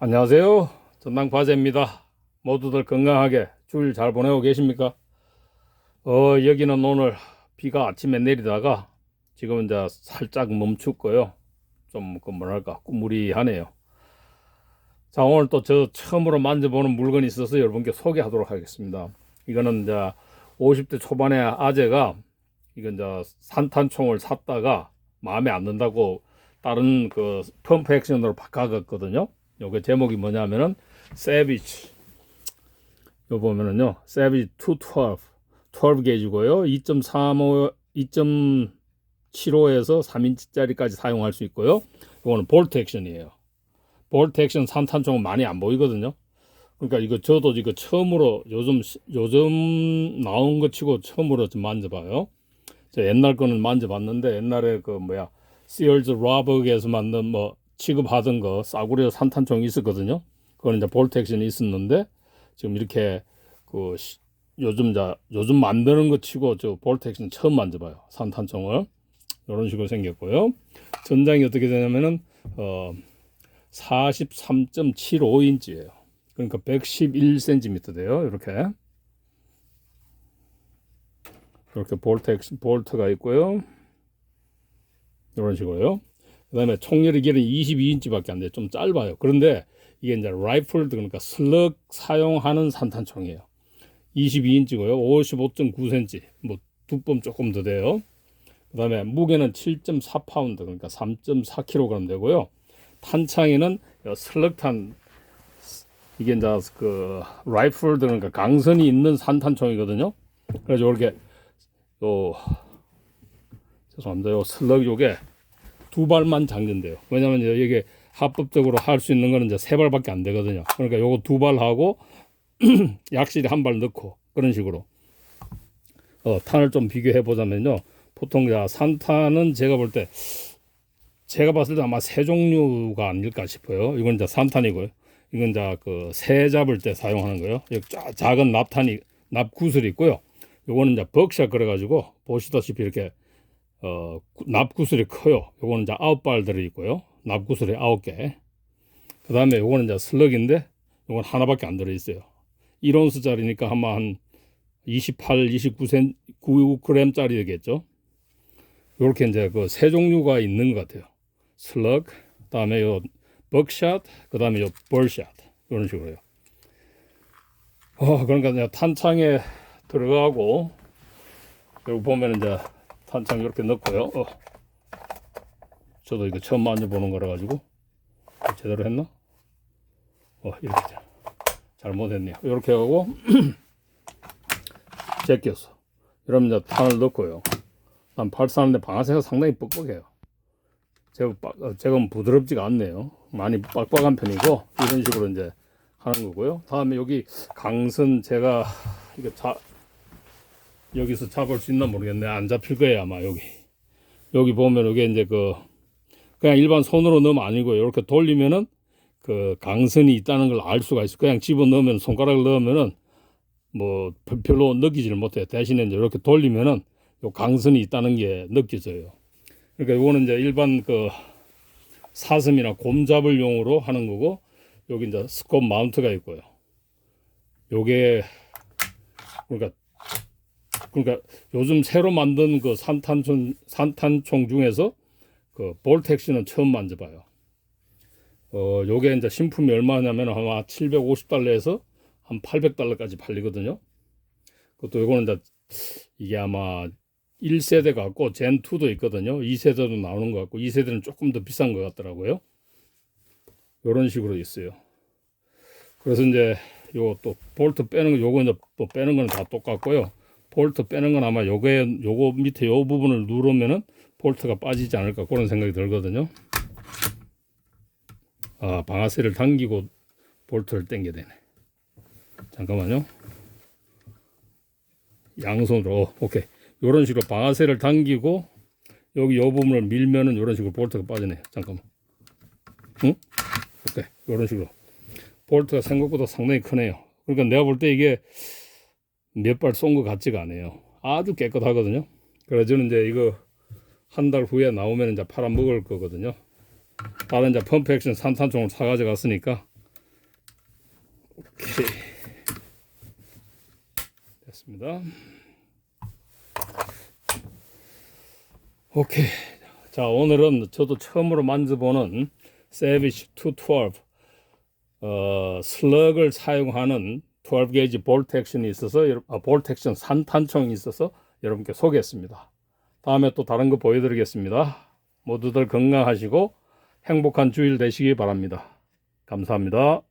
안녕하세요. 전당 과제입니다. 모두들 건강하게 주일 잘 보내고 계십니까? 어, 여기는 오늘 비가 아침에 내리다가 지금 이제 살짝 멈췄고요. 좀, 그 뭐랄까, 꾸무리하네요. 자, 오늘 또 저 처음으로 만져보는 물건이 있어서 여러분께 소개하도록 하겠습니다. 이거는 이제 50대 초반의 아재가 이건 이제 산탄총을 샀다가 마음에 안 든다고 다른 그 펌프 액션으로 바꿔갔거든요. 요게 제목이 뭐냐면은 세비치 요 보면은요 세비치 212 12 게이지고요. 2.35 2.75에서 3인치짜리까지 사용할 수 있고요. 요거는 볼트 액션이에요. 볼트 액션 산탄총은 많이 안 보이거든요. 그러니까 이거 저도 이거 처음으로 요즘 시- 요즘 나온 거 치고 처음으로 좀 만져봐요. 저 옛날 거는 만져봤는데 옛날에 그 뭐야 시얼즈 라버그에서 만든 뭐 취급하던 거 싸구려 산탄총이 있었거든요. 그거는 이제 볼트 액션이 있었는데 지금 이렇게 그 시- 요즘 자 요즘 만드는 거 치고 저 볼트 액션 처음 만져봐요. 산탄총을 이런 식으로 생겼고요. 전장이 어떻게 되냐면은 어 43.75인치예요. 그러니까 111cm 돼요. 이렇게 이렇게 액션 볼트가 있고요. 이런 식으로요. 그 다음에 총열의 길은 22인치밖에 안 돼요. 좀 짧아요. 그런데 이게 이제 라이플 그러니까 슬럭 사용하는 산탄총이에요. 22인치고요. 55.9cm. 뭐 두뼘 조금 더 돼요. 그 다음에 무게는 7.4파운드 그러니까 3.4kg 되고요. 탄창에는 요 슬럭탄 이게 이제 그 라이플 그러니까 강선이 있는 산탄총이거든요. 그래서 이렇게 요 죄송합니다. 요 슬럭 요게 두 발만 잠근대요. 왜냐면 이게 합법적으로 할 수 있는 거는 이제 세 발밖에 안 되거든요. 그러니까 요거 두 발 하고 약실에 한 발 넣고 그런 식으로 어, 탄을 좀 비교해 보자면요. 보통 야 산탄은 제가 볼 때 제가 봤을 때 아마 세 종류가 아닐까 싶어요. 이건 이제 산탄이고요. 이건 이제 그새 잡을 때 사용하는 거예요. 여기 자- 작은 납탄이 납구슬이 있고요. 요거는 이제 벅샷 그래가지고 보시다시피 이렇게 어, 구- 납구슬이 커요. 요거는 이제 아홉 발 들어있고요. 납구슬이 아홉 개. 그 다음에 요거는 이제 슬럭인데, 요건 하나밖에 안 들어있어요. 1온스짜리니까 아마 한 28, 29cm, 9g짜리 되겠죠. 요렇게 이제 그 세 종류가 있는 것 같아요. 슬럭, 그 다음에 요 벅샷, 그 다음에 요 벌샷. 이런 식으로요. 어, 그러니까 이제 탄창에 들어가고, 여기 보면 이제 탄창 이렇게 넣고요. 어. 저도 이거 처음 만져보는 거라 가지고 제대로 했나? 어 이렇게 잘- 잘못했네요. 이렇게 하고 제껴서 이러면 이제 탄을 넣고요. 난 발사하는데 방아쇠가 상당히 뻑뻑해요. 제가 빡- 어, 제가 부드럽지가 않네요. 많이 빡빡한 편이고 이런 식으로 이제 하는 거고요. 다음에 여기 강선 제가 이거 자, 여기서 잡을 수 있나 모르겠네. 안 잡힐 거예요, 아마 여기. 여기 보면 이게 이제 그 그냥 일반 손으로 넣으면 아니고 이렇게 돌리면은 그 강선이 있다는 걸 알 수가 있어. 그냥 집어 넣으면 손가락을 넣으면은 뭐 별- 별로 느끼지를 못해. 대신에 이제 이렇게 돌리면은 요 강선이 있다는 게 느껴져요. 그러니까 이거는 이제 일반 그 사슴이나 곰 잡을 용으로 하는 거고 여기 이제 스콥 마운트가 있고요. 요게 그러니까 그러니까 요즘 새로 만든 그 산탄총 산탄총 중에서 그 액션은 처음 만져봐요. 어, 요게 이제 신품이 얼마냐면 아마 750달러에서 한 800달러까지 팔리거든요. 그것도 요거는 이제 이게 아마 1세대 같고 젠 2도 있거든요. 2세대도 나오는 것 같고 2세대는 조금 더 비싼 것 같더라고요. 요런 식으로 있어요. 그래서 이제 요또 볼트 빼는 거 요거 이제 또 빼는 거는 다 똑같고요. 볼트 빼는 건 아마 요게 요거 밑에 요 부분을 누르면은 볼트가 빠지지 않을까 그런 생각이 들거든요. 아 방아쇠를 당기고 볼트를 당겨야 되네. 잠깐만요. 양손으로 어, 오케이 요런 식으로 방아쇠를 당기고 여기 요 부분을 밀면은 요런 식으로 볼트가 빠지네. 잠깐만. 응? 오케이 요런 식으로 볼트가 생각보다 상당히 크네요. 그러니까 내가 볼 때 이게 몇 발 쏜 것 같지가 않아요. 아주 깨끗하거든요. 그래서 저는 이제 이거 한 달 후에 나오면 이제 팔아 먹을 거거든요. 다른 이제 펌프 액션 산탄총을 사 가져 갔으니까 오케이. 됐습니다. 오케이. 자, 오늘은 저도 처음으로 만져보는 세비시 212 어, 슬럭을 사용하는 12 게이지 볼트 액션이 있어서 아, 볼트 액션 산탄총이 있어서 여러분께 소개했습니다. 다음에 또 다른 거 보여드리겠습니다. 모두들 건강하시고 행복한 주일 되시기 바랍니다. 감사합니다.